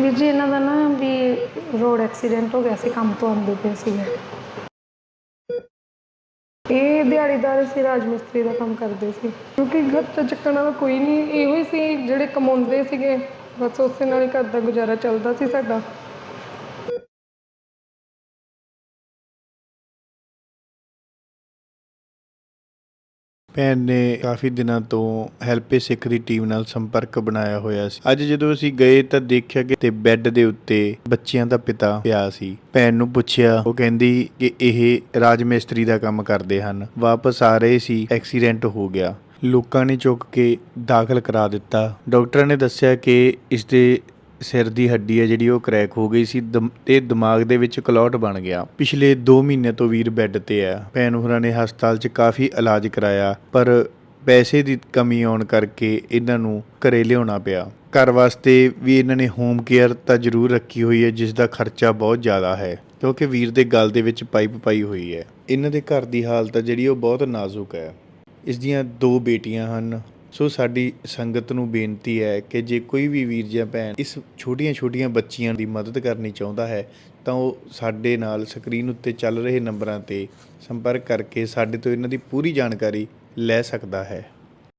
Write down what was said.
ਵੀਰ ਜੀ, ਇਹਨਾਂ ਦਾ ਨਾ ਵੀ ਰੋਡ ਐਕਸੀਡੈਂਟ ਹੋ ਗਿਆ ਸੀ, ਕੰਮ ਤੋਂ ਆਉਂਦੇ ਪਏ ਸੀਗੇ। ਇਹ ਦਿਹਾੜੀਦਾਰ ਸੀ ਰਾਜ ਮਿਸਤਰੀ ਦਾ ਕੰਮ ਕਰਦੇ ਸੀ। ਕਿਉਂਕਿ ਘਰ ਤੋਂ ਚੱਕਣ ਵਾਲਾ ਕੋਈ ਨਹੀਂ, ਇਹੋ ਹੀ ਸੀ, ਜਿਹੜੇ ਕਮਾਉਂਦੇ ਸੀਗੇ, ਬਸ ਉਸੇ ਨਾਲ ਹੀ ਘਰ ਦਾ ਗੁਜ਼ਾਰਾ ਚੱਲਦਾ ਸੀ ਸਾਡਾ। ਭੈਣ ਨੇ ਕਾਫੀ ਦਿਨਾਂ ਤੋਂ ਹੈਲਪੇ ਸਿੱਖ ਦੀ ਟੀਮ ਨਾਲ ਸੰਪਰਕ ਬਣਾਇਆ ਹੋਇਆ ਸੀ। ਅੱਜ ਜਦੋਂ ਅਸੀਂ ਗਏ ਤਾਂ ਦੇਖਿਆ ਕਿ ਤੇ ਬੈੱਡ ਦੇ ਉੱਤੇ ਬੱਚਿਆਂ ਦਾ ਪਿਤਾ ਪਿਆ ਸੀ। ਭੈਣ ਨੂੰ ਪੁੱਛਿਆ, ਉਹ ਕਹਿੰਦੀ ਕਿ ਇਹ ਰਾਜ ਮਿਸਤਰੀ ਦਾ ਕੰਮ ਕਰਦੇ ਹਨ। ਵਾਪਸ ਆ ਰਹੇ ਸੀ, ਐਕਸੀਡੈਂਟ ਹੋ ਗਿਆ। ਲੋਕਾਂ ਨੇ ਚੁੱਕ ਕੇ ਦਾਖਲ ਕਰਾ ਦਿੱਤਾ। ਡਾਕਟਰਾਂ ਨੇ ਦੱਸਿਆ ਕਿ ਇਸ ਦੇ ਸਿਰ ਦੀ ਹੱਡੀ ਹੈ ਜਿਹੜੀ ਉਹ ਕ੍ਰੈਕ ਹੋ ਗਈ ਸੀ, ਦਮ- ਤੇ ਦਿਮਾਗ ਦੇ ਵਿੱਚ ਕਲੌਟ ਬਣ ਗਿਆ। ਪਿਛਲੇ 2 ਮਹੀਨੇ ਤੋਂ ਵੀਰ ਬੈੱਡ ਤੇ ਆ। ਭੈਣ ਹੋਰਾਂ ਨੇ ਹਸਪਤਾਲ 'ਚ ਕਾਫੀ ਇਲਾਜ ਕਰਾਇਆ, ਪਰ ਪੈਸੇ ਦੀ ਕਮੀ ਆਉਣ ਕਰਕੇ ਇਹਨਾਂ ਨੂੰ ਘਰੇ ਲਿਆਉਣਾ ਪਿਆ। ਘਰ ਵਾਸਤੇ ਵੀ ਇਹਨਾਂ ਨੇ ਹੋਮ ਕੇਅਰ ਤਾਂ ਜ਼ਰੂਰ ਰੱਖੀ ਹੋਈ ਹੈ, ਜਿਸ ਦਾ ਖਰਚਾ ਬਹੁਤ ਜ਼ਿਆਦਾ ਹੈ, ਕਿਉਂਕਿ ਵੀਰ ਦੇ ਗਲ ਦੇ ਵਿੱਚ ਪਾਈਪ ਪਾਈ ਹੋਈ ਹੈ। ਇਹਨਾਂ ਦੇ ਘਰ ਦੀ ਹਾਲਤ ਹੈ ਜਿਹੜੀ ਉਹ ਬਹੁਤ ਨਾਜ਼ੁਕ ਹੈ। ਇਸ ਦੀਆਂ ਦੋ ਬੇਟੀਆਂ ਹਨ ਸੋ ਸਾਡੀ ਸੰਗਤ ਨੂੰ ਬੇਨਤੀ ਹੈ ਕਿ ਜੇ ਕੋਈ ਵੀ ਵੀਰ ਜਾਂ ਭੈਣ ਇਸ ਛੋਟੀਆਂ-ਛੋਟੀਆਂ ਬੱਚੀਆਂ ਦੀ ਮਦਦ ਕਰਨੀ ਚਾਹੁੰਦਾ ਹੈ, ਤਾਂ ਉਹ ਸਾਡੇ ਨਾਲ ਸਕਰੀਨ ਉੱਤੇ ਚੱਲ ਰਹੇ ਨੰਬਰਾਂ ਤੇ ਸੰਪਰਕ ਕਰਕੇ ਸਾਡੇ ਤੋਂ ਇਹਨਾਂ ਦੀ ਪੂਰੀ ਜਾਣਕਾਰੀ ਲੈ ਸਕਦਾ ਹੈ।